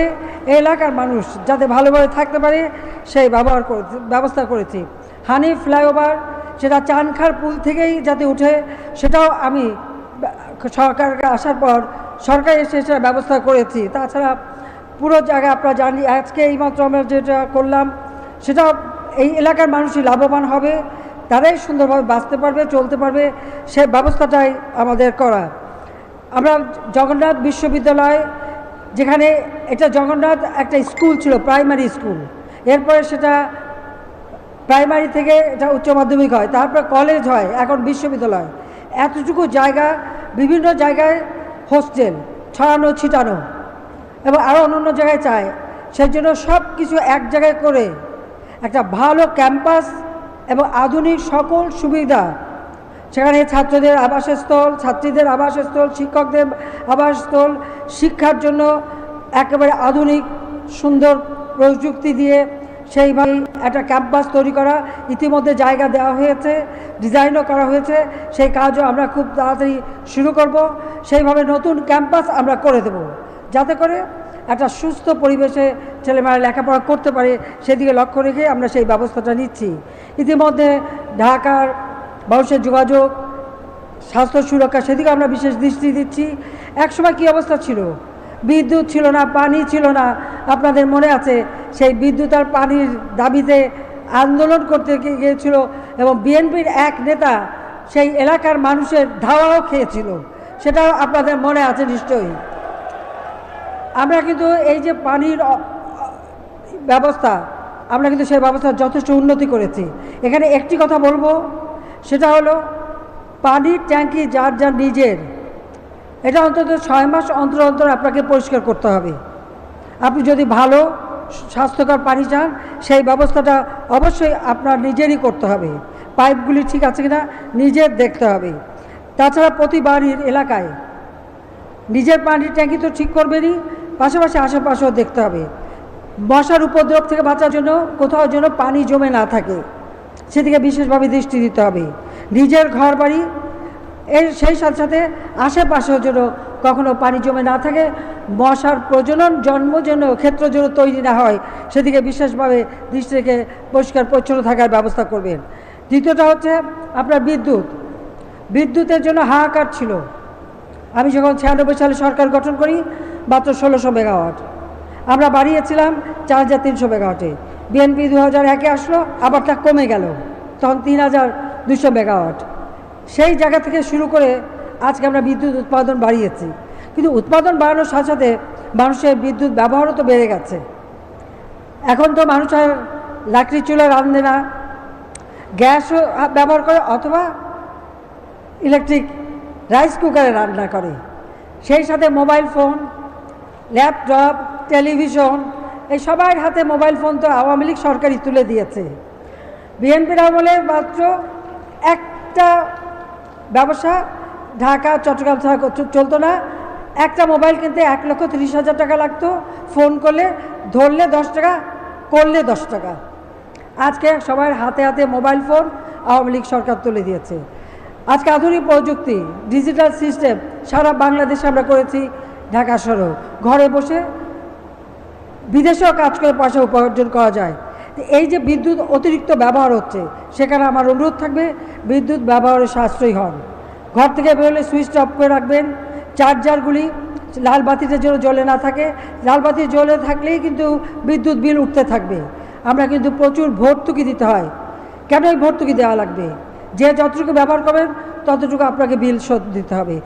এই এলাকার মানুষ যাতে ভালোভাবে থাকতে পারে, সেই ব্যবহার ব্যবস্থা করেছি। হানি ফ্লাইওভার, সেটা চানখার পুল থেকেই যাতে উঠে, সেটাও আমি সরকারকে আসার পর সরকার এসে সেটা ব্যবস্থা করেছি। তাছাড়া পুরো জায়গা আপনারা জানি, আজকে এইমাত্র আমরা যেটা করলাম সেটা এই এলাকার মানুষই লাভবান হবে, তারাই সুন্দরভাবে বাঁচতে পারবে, চলতে পারবে, সে ব্যবস্থাটাই আমাদের করা। আমরা জগন্নাথ বিশ্ববিদ্যালয় যেখানে এটা জগন্নাথ একটা স্কুল ছিল, প্রাইমারি স্কুল। এরপরে সেটা প্রাইমারি থেকে এটা উচ্চ মাধ্যমিক হয়, তারপর কলেজ হয়, এখন বিশ্ববিদ্যালয়। এতটুকু জায়গা, বিভিন্ন জায়গায় হোস্টেল ছড়ানো, ছিটানো। এবং আরও অন্য অন্য জায়গায় চায়। সেই জন্য সব কিছু এক জায়গায় করে একটা ভালো ক্যাম্পাস এবং আধুনিক সকল সুবিধা সেখানে ছাত্রদের আবাসস্থল, ছাত্রীদের আবাসস্থল, শিক্ষকদের আবাসস্থল, শিক্ষার জন্য একেবারে আধুনিক, সুন্দর প্রযুক্তি দিয়ে সেইভাবে একটা ক্যাম্পাস তৈরি করা, ইতিমধ্যে জায়গা দেওয়া হয়েছে, ডিজাইনও করা হয়েছে, সেই কাজও আমরা খুব তাড়াতাড়ি শুরু করব, সেইভাবে নতুন ক্যাম্পাস আমরা করে দেব, যাতে করে একটা সুস্থ পরিবেশে ছেলেমেয়েরা লেখাপড়া করতে পারে, সেদিকে লক্ষ্য রেখে আমরা সেই ব্যবস্থাটা নিচ্ছি। ইতিমধ্যে ঢাকার মানুষের যোগাযোগ, স্বাস্থ্য সুরক্ষা, সেদিকে আমরা বিশেষ দৃষ্টি দিচ্ছি। একসময় কী অবস্থা ছিল? বিদ্যুৎ ছিল না, পানি ছিল না। আপনাদের মনে আছে, সেই বিদ্যুৎ আর পানির দাবিতে আন্দোলন করতে গিয়ে- গিয়েছিল এবং বিএনপির এক নেতা সেই এলাকার মানুষের ধাওয়াও খেয়েছিল। সেটাও আপনাদের মনে আছে নিশ্চয়ই? আমরা কিন্তু এই যে পানির ব্যবস্থা, আমরা কিন্তু সেই ব্যবস্থার যথেষ্ট উন্নতি করেছি। এখানে একটি কথা বলব সেটা হলো পানির ট্যাঙ্কি যার যার নিজের। এটা অন্তত ছয় মাস অন্তর অন্তর আপনাকে পরিষ্কার করতে হবে। আপনি যদি ভালো স্বাস্থ্যকর পানি চান, সেই ব্যবস্থাটা অবশ্যই আপনার নিজেরই করতে হবে। পাইপগুলি ঠিক আছে কিনা নিজের দেখতে হবে। তাছাড়া প্রতি বাড়ির এলাকায় নিজের পানির ট্যাঙ্কি তো ঠিক করবেনই, পাশাপাশি আশেপাশেও দেখতে হবে। মশার উপদ্রব থেকে বাঁচার জন্য কোথাও যেন পানি জমে না থাকে। সেদিকে বিশেষভাবে দৃষ্টি দিতে হবে। নিজের ঘর বাড়ি এর সেই সাথে সাথে আশেপাশেও যেন কখনো পানি জমে না থাকে, মশার প্রজনন, জন্ম যেন ক্ষেত্র যেন তৈরি না হয়, সেদিকে বিশেষভাবে দৃষ্টি রেখে পরিষ্কার, পরিচ্ছন্ন থাকার ব্যবস্থা করবেন। দ্বিতীয়টা হচ্ছে আপনার বিদ্যুৎ। বিদ্যুতের জন্য হাহাকার ছিল। আমি যখন ছিয়ানব্বই সালে সরকার গঠন করি, মাত্র ষোলোশো মেগাওয়াট। আমরা বাড়িয়েছিলাম চার হাজার তিনশো মেগাওয়াটে। বিএনপি দু হাজার একে আসলো আবার তা কমে গেল। তখন তিন হাজার দুশো মেগাওয়াট। সেই জায়গা থেকে শুরু করে আজকে আমরা বিদ্যুৎ উৎপাদন বাড়িয়েছি। কিন্তু উৎপাদন বাড়ানোর সাথে সাথে মানুষের বিদ্যুৎ ব্যবহারও তো বেড়ে গেছে। এখন তো মানুষ আর লাকড়ি চুলা রাঁধে না। গ্যাসও ব্যবহার করে অথবা ইলেকট্রিক রাইস কুকারে রান্না করে। সেই সাথে মোবাইল ফোন, ল্যাপটপ, টেলিভিশন এই সবার হাতে মোবাইল ফোন তো আওয়ামী লীগ সরকারই তুলে দিয়েছে। বিএনপির আমলে মাত্র একটা ব্যবসা ঢাকা, চট্টগ্রাম ছাড়া চলতো না। একটা মোবাইল কিনতে এক লক্ষ তিরিশ হাজার টাকা লাগতো। ফোন করলে, ধরলে দশ টাকা, করলে দশ টাকা। আজকে সবার হাতে হাতে মোবাইল ফোন আওয়ামী লীগ সরকার তুলে দিয়েছে। আজকে আধুনিক প্রযুক্তি, ডিজিটাল সিস্টেম সারা বাংলাদেশে আমরা করেছি ঢাকা শহরেও। ঘরে বসে বিদেশেও কাজ করে পয়সা উপার্জন করা যায়। এই যে বিদ্যুৎ অতিরিক্ত ব্যবহার হচ্ছে, সেখানে আমার অনুরোধ থাকবে, বিদ্যুৎ ব্যবহারে সাশ্রয়ী হন। ঘর থেকে বেরোলে সুইচটা অফ করে রাখবেন, চার্জারগুলি লাল বাতিতে যেন জ্বলে না থাকে। লাল বাতি জ্বলে থাকলেই কিন্তু বিদ্যুৎ বিল উঠতে থাকবে। আমরা কিন্তু প্রচুর ভর্তুকি দিতে হয়। কেন এই ভর্তুকি দেওয়া লাগবে? যে যতটুকু ব্যবহার করবেন, ততটুকু আপনাকে বিল শোধ দিতে হবে।